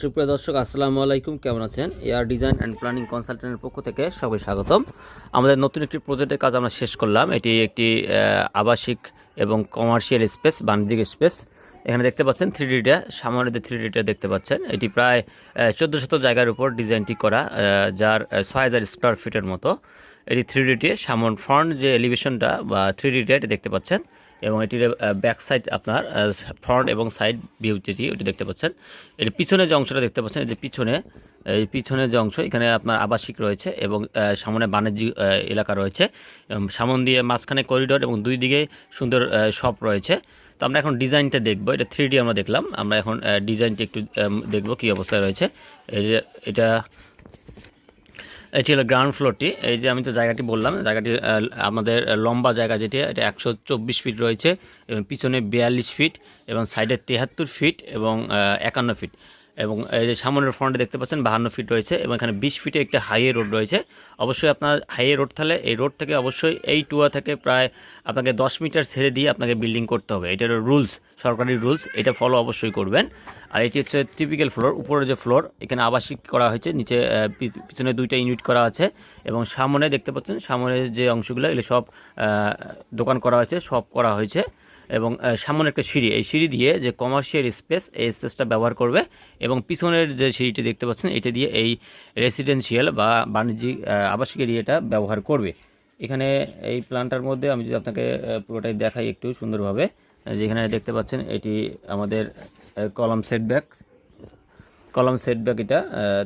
সুপ্রিয় দর্শক, আসসালামু আলাইকুম। কেমন আছেন? এয়ার ডিজাইন অ্যান্ড প্ল্যানিং কনসালটেন্টের পক্ষ থেকে সবাই স্বাগতম। আমাদের নতুন একটি প্রজেক্টের কাজ আমরা শেষ করলাম। এটি একটি আবাসিক এবং কমার্শিয়াল স্পেস, বাণিজ্যিক স্পেস। এখানে দেখতে পাচ্ছেন থ্রি ডিটা সামনে যে থ্রি ডিটা দেখতে পাচ্ছেন। এটি প্রায় চোদ্দ শত জায়গার উপর ডিজাইনটি করা যার ছয় হাজার স্কোয়ার ফিটের মতো। এটি থ্রি ডিটি সামন ফ্রন্ট যে এলিভেশনটা বা থ্রি ডিটা এটি দেখতে পাচ্ছেন। এবং এটির ব্যাক সাইড আপনার ফ্রন্ট এবং সাইড ভিউ যেটি, ওটি দেখতে পাচ্ছেন। এর পিছনে যে অংশটা দেখতে পাচ্ছেন যে পিছনে, এই পিছনের যে অংশ, এখানে আপনার আবাসিক রয়েছে এবং সামনে বাণিজ্যিক এলাকা রয়েছে। সামন দিয়ে মাঝখানে করিডোর এবং দুই দিকে সুন্দর শপ রয়েছে। তো আমরা এখন ডিজাইনটা দেখব। এটা থ্রি আমরা দেখলাম। আমরা এখন ডিজাইনটা একটু দেখব কী অবস্থায় রয়েছে। এটা এটি হলো গ্রাউন্ড ফ্লোরটি এই যে আমি তো জায়গাটি বললাম, জায়গাটি আমাদের লম্বা জায়গা যেটি, এটা একশো চব্বিশ ফিট রয়েছে এবং পিছনে বিয়াল্লিশ ফিট এবং সাইডে তেহাত্তর ফিট এবং একান্ন ফিট এবং এই যে সামনের ফ্রন্টে দেখতে পাচ্ছেন বাহান্ন ফিট রয়েছে এবং এখানে বিশ ফিটে একটা হাইয়ে রোড রয়েছে। অবশ্যই আপনার হাইয়ে রোড তাহলে এই রোড থেকে অবশ্যই এই টুয়া থেকে প্রায় আপনাকে দশ মিটার ছেড়ে দিয়ে আপনাকে বিল্ডিং করতে হবে। এটার রুলস সরকারি রুলস এটা ফলো অবশ্যই করবেন। আর এটি হচ্ছে টিপিক্যাল ফ্লোর উপরে যে ফ্লোর এখানে আবাসিক করা হয়েছে, নিচে পিছনে দুইটা ইউনিট করা আছে এবং সামনে দেখতে পাচ্ছেন সামনে যে অংশগুলো, এগুলো সব দোকান করা হয়েছে সব করা হয়েছে। এবং সামনে একটা সিঁড়ি, এই সিঁড়ি দিয়ে যে কমার্শিয়াল স্পেস এই স্পেসটা ব্যবহার করবে এবং পিছনের যে সিঁড়িটি দেখতে পাচ্ছেন, এটা দিয়ে এই রেসিডেন্সিয়াল বা বাণিজ্যিক আবাসিক এরিয়াটা ব্যবহার করবে। এখানে এই প্ল্যানটার মধ্যে আমি যদি আপনাকে পুরোটাই দেখাই একটু সুন্দরভাবে যেখানে দেখতে পাচ্ছেন, এটি আমাদের কলাম সেটব্যাক কলম সেটব্যাক এটা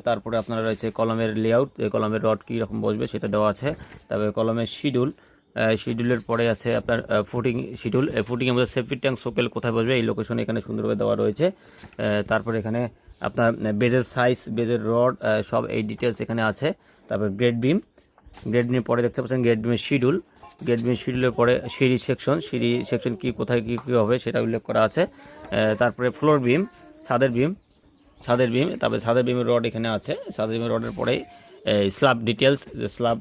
তারপরে আপনার রয়েছে কলমের লেআউট কলমের রড কী রকম বসবে সেটা দেওয়া আছে তারপরে কলমের শিডিউল শিডিউলের পরে আছে আপনার ফুটিং শিডিউল ফুটিংয়ের মধ্যে সেফটি ট্যাঙ্ক সোকেল কোথায় বসবে? এই লোকেশন এখানে সুন্দরভাবে দেওয়া রয়েছে। তারপরে এখানে আপনার বেজের সাইজ বেজের রড সব এই ডিটেলস এখানে আছে। তারপর গ্রেড বিম গ্রেড বিমের পরে দেখতে পাচ্ছেন গ্রেড বিমের শিডিউল গ্রেড বিমের শিডিউলের পরে সিঁড়ি সেকশন সিঁড়ি সেকশন কি, কোথায় কী কী হবে সেটা উল্লেখ করা আছে। তারপরে ফ্লোর বিম ছাদের বিম ছাদের বিম তারপরে ছাদের বিমের রড এখানে আছে। ছাদের বিমের রডের পরেই স্ল্যাব ডিটেলস স্ল্যাব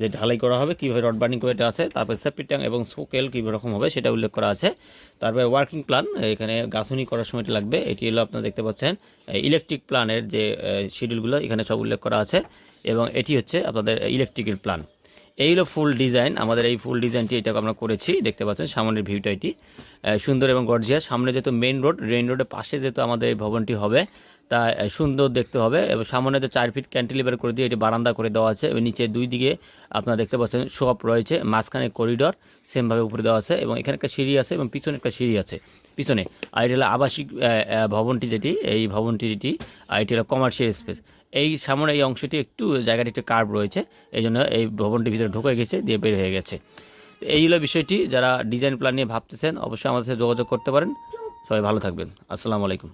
যে ঢালাই করা হবে, কীভাবে রড বার্নিং করে এটা আছে, তারপরে সেফটি ট্যাঙ্ক এবং সোকেল কী রকম হবে সেটা উল্লেখ করা আছে। তারপরে ওয়ার্কিং প্ল্যান এখানে গাঁথনি করার সময় লাগবে, এটি হলো আপনারা দেখতে পাচ্ছেন ইলেকট্রিক প্ল্যানের যে শিডিউলগুলো এখানে সব উল্লেখ করা আছে এবং এটি হচ্ছে আপনাদের ইলেকট্রিক্যাল প্ল্যান এই হলো ফুল ডিজাইন আমাদের এই ফুল ডিজাইনটি এটা আমরা করেছি, দেখতে পাচ্ছেন সামনের ভিউটা এটি। সুন্দর এবং গর্জিয়াস। সামনে যেহেতু মেইন রোড মেইন রোডের পাশে যেহেতু আমাদের এই ভবনটি হবে, তা সুন্দর দেখতে হবে। এবং সামনে যে চার ফিট ক্যান্টিলিভার করে দিয়ে এটি বারান্দা করে দেওয়া আছে, এবং নিচে দুই দিকে আপনারা দেখতে পাচ্ছেন শপ রয়েছে, মাঝখানে করিডর সেমভাবে উপরে দেওয়া আছে, এবং এখানে একটা সিঁড়ি আছে, এবং পিছনে একটা সিঁড়ি আছে। পিছনে, আর এটি হলো আবাসিক ভবনটি যেটি, এই ভবনটি যেটি আর এটি হলো কমার্শিয়াল স্পেস এই সামনে এই অংশটি একটু, জায়গাটি একটু কার্ভ রয়েছে এই জন্য এই ভবনটির ভিতরে ঢুকে গেছে, দিয়ে বের হয়ে গেছে। এই হলো বিষয়টি, যারা ডিজাইন প্ল্যান নিয়ে ভাবতেছেন, অবশ্যই আমাদের সাথে যোগাযোগ করতে পারেন। সবাই ভালো থাকবেন। আসসালামু আলাইকুম।